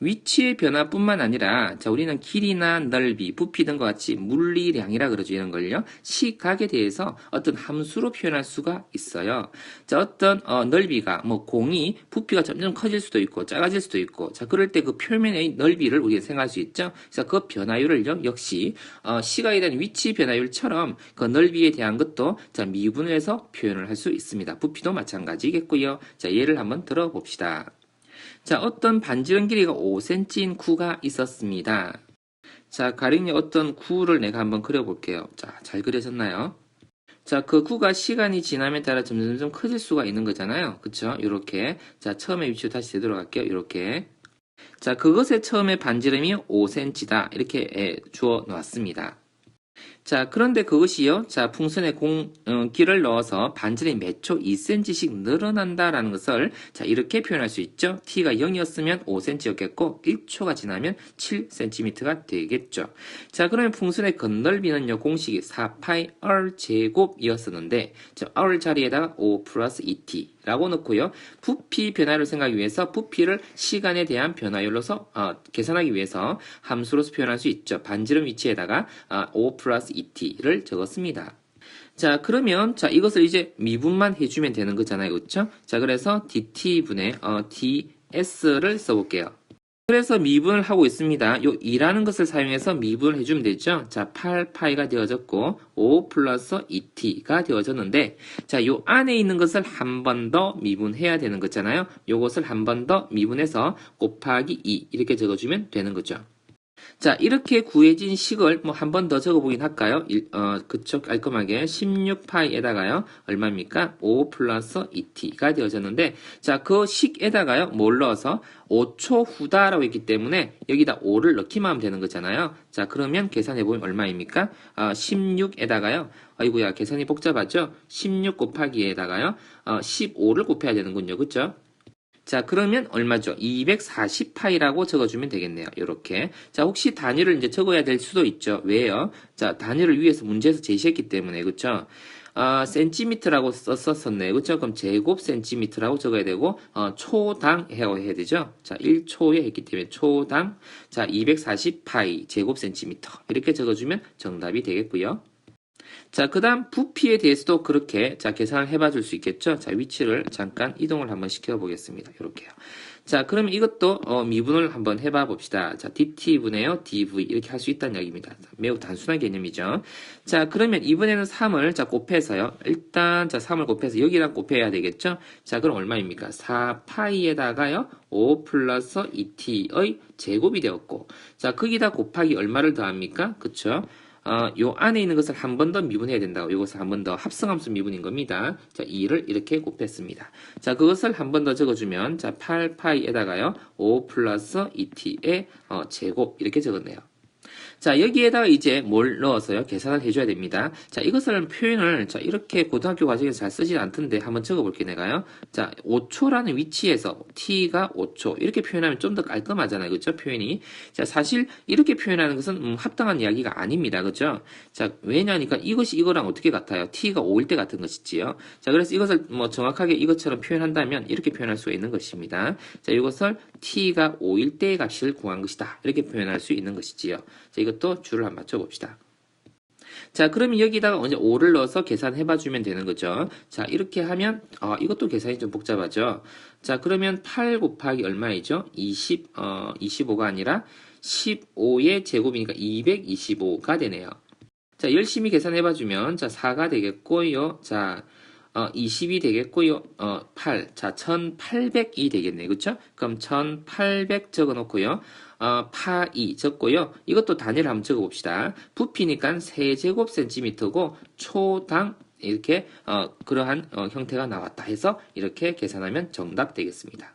위치의 변화뿐만 아니라 자 우리는 길이나 넓이, 부피 등과 같이 물리량이라 그러죠 이런 걸요. 시각에 대해서 어떤 함수로 표현할 수가 있어요. 자 어떤 어, 넓이가 뭐 공이 부피가 점점 커질 수도 있고 작아질 수도 있고 자 그럴 때 그 표면의 넓이를 우리가 생각할 수 있죠. 그래서 그 변화율을요 역시 어, 시각에 대한 위치 변화율처럼 그 넓이에 대한 것도 자 미분을 해서 표현을 할 수 있습니다. 부피도 마찬가지겠고요. 자 예를 한번 들어봅시다. 자, 어떤 반지름 길이가 5cm인 구가 있었습니다. 자, 가령이 어떤 구를 내가 한번 그려볼게요. 자, 잘 그려졌나요? 자, 그 구가 시간이 지남에 따라 점점점 커질 수가 있는 거잖아요. 그쵸? 이렇게. 자, 처음에 위치로 다시 되돌아갈게요. 이렇게. 자, 그것의 처음에 반지름이 5cm다. 이렇게 예, 주어 놓았습니다. 자, 그런데 그것이요. 자, 풍선에 공, 어, 기를 넣어서 반지름이 몇 초 2cm씩 늘어난다라는 것을 자, 이렇게 표현할 수 있죠. t가 0이었으면 5cm였겠고 1초가 지나면 7cm가 되겠죠. 자, 그러면 풍선의 건널비는요. 공식이 4파이 r 제곱이었었는데 저 r 자리에다가 5 플러스 2t 라고 넣고요. 부피 변화를 생각하기 위해서 부피를 시간에 대한 변화율로서 어, 계산하기 위해서 함수로서 표현할 수 있죠. 반지름 위치에다가 어, 5 플러스 2t를 적었습니다. 자 그러면 자 이것을 이제 미분만 해주면 되는 거잖아요. 그렇죠? 자 그래서 dt분의 어, ds를 써볼게요. 그래서 미분을 하고 있습니다. 요 2라는 것을 사용해서 미분을 해주면 되죠. 자, 8파이가 되어졌고 5 플러스 2t가 되어졌는데 자, 요 안에 있는 것을 한 번 더 미분해야 되는 거잖아요. 요것을 한 번 더 미분해서 곱하기 2 이렇게 적어주면 되는 거죠. 자, 이렇게 구해진 식을 뭐 한 번 더 적어보긴 할까요? 일, 어, 그쪽 깔끔하게 16파이에다가요, 얼마입니까? 5 플러스 2t가 되어졌는데, 자, 그 식에다가요, 뭘 넣어서 5초 후다라고 했기 때문에 여기다 5를 넣기만 하면 되는 거잖아요. 자, 그러면 계산해보면 얼마입니까? 어, 16에다가요, 아이고야, 계산이 복잡하죠? 16 곱하기에다가요, 어, 15를 곱해야 되는군요. 그쵸? 자, 그러면 얼마죠? 240파이라고 적어주면 되겠네요. 이렇게. 자, 혹시 단위를 이제 적어야 될 수도 있죠. 왜요? 자, 단위를 위해서 문제에서 제시했기 때문에, 그쵸? 아, 센티미터라고 썼었네. 그쵸? 그럼 제곱 센티미터라고 적어야 되고, 어, 초당 해야 되죠? 자, 1초에 했기 때문에 초당, 자, 240파이 제곱 센티미터. 이렇게 적어주면 정답이 되겠고요. 자, 그 다음 부피에 대해서도 그렇게 자 계산을 해봐 줄 수 있겠죠. 자, 위치를 잠깐 이동을 한번 시켜 보겠습니다. 이렇게요. 자, 그럼 이것도 어, 미분을 한번 해봐 봅시다. 자, dt분의요, dv 이렇게 할 수 있다는 이야기입니다. 매우 단순한 개념이죠. 자, 그러면 이번에는 3을 자 곱해서요. 일단 자 3을 곱해서 여기랑 곱해야 되겠죠. 자, 그럼 얼마입니까? 4파이에다가요. 5 플러스 2t의 제곱이 되었고 자, 거기다 곱하기 얼마를 더합니까? 그쵸? 어, 요 안에 있는 것을 한 번 더 미분해야 된다고. 이것을 한 번 더 합성함수 미분인 겁니다. 자, 2를 이렇게 곱했습니다. 자, 그것을 한 번 더 적어주면, 자, 8파이에다가요, 5 플러스 2t의 어, 제곱, 이렇게 적었네요. 자, 여기에다가 이제 뭘 넣어서요? 계산을 해줘야 됩니다. 자, 이것을 표현을, 자, 이렇게 고등학교 과정에서 잘 쓰지 않던데 한번 적어볼게요, 내가요. 자, 5초라는 위치에서 t가 5초. 이렇게 표현하면 좀 더 깔끔하잖아요. 그죠? 표현이. 자, 사실 이렇게 표현하는 것은 음, 합당한 이야기가 아닙니다. 그죠? 자, 왜냐니까 이것이 이거랑 어떻게 같아요? t가 5일 때 같은 것이지요. 자, 그래서 이것을 뭐 정확하게 이것처럼 표현한다면 이렇게 표현할 수가 있는 것입니다. 자, 이것을 t가 5일 때의 값을 구한 것이다. 이렇게 표현할 수 있는 것이지요. 자, 이것도 줄을 한번 맞춰봅시다. 자, 그러면 여기다가 언제 5를 넣어서 계산해 봐주면 되는 거죠. 자, 이렇게 하면, 아, 이것도 계산이 좀 복잡하죠. 자, 그러면 8 곱하기 얼마이죠? 20, 어, 25가 아니라 15의 제곱이니까 225가 되네요. 자, 열심히 계산해 봐주면, 자, 4가 되겠고요. 자, 어, 20이 되겠고요. 어, 8. 자, 1800이 되겠네요. 그쵸? 그럼 1800 적어 놓고요. 어, 파2 적고요. 이것도 단위를 한번 적어 봅시다. 부피니까 세제곱 센티미터고 초당 이렇게 어, 그러한 어, 형태가 나왔다 해서 이렇게 계산하면 정답 되겠습니다.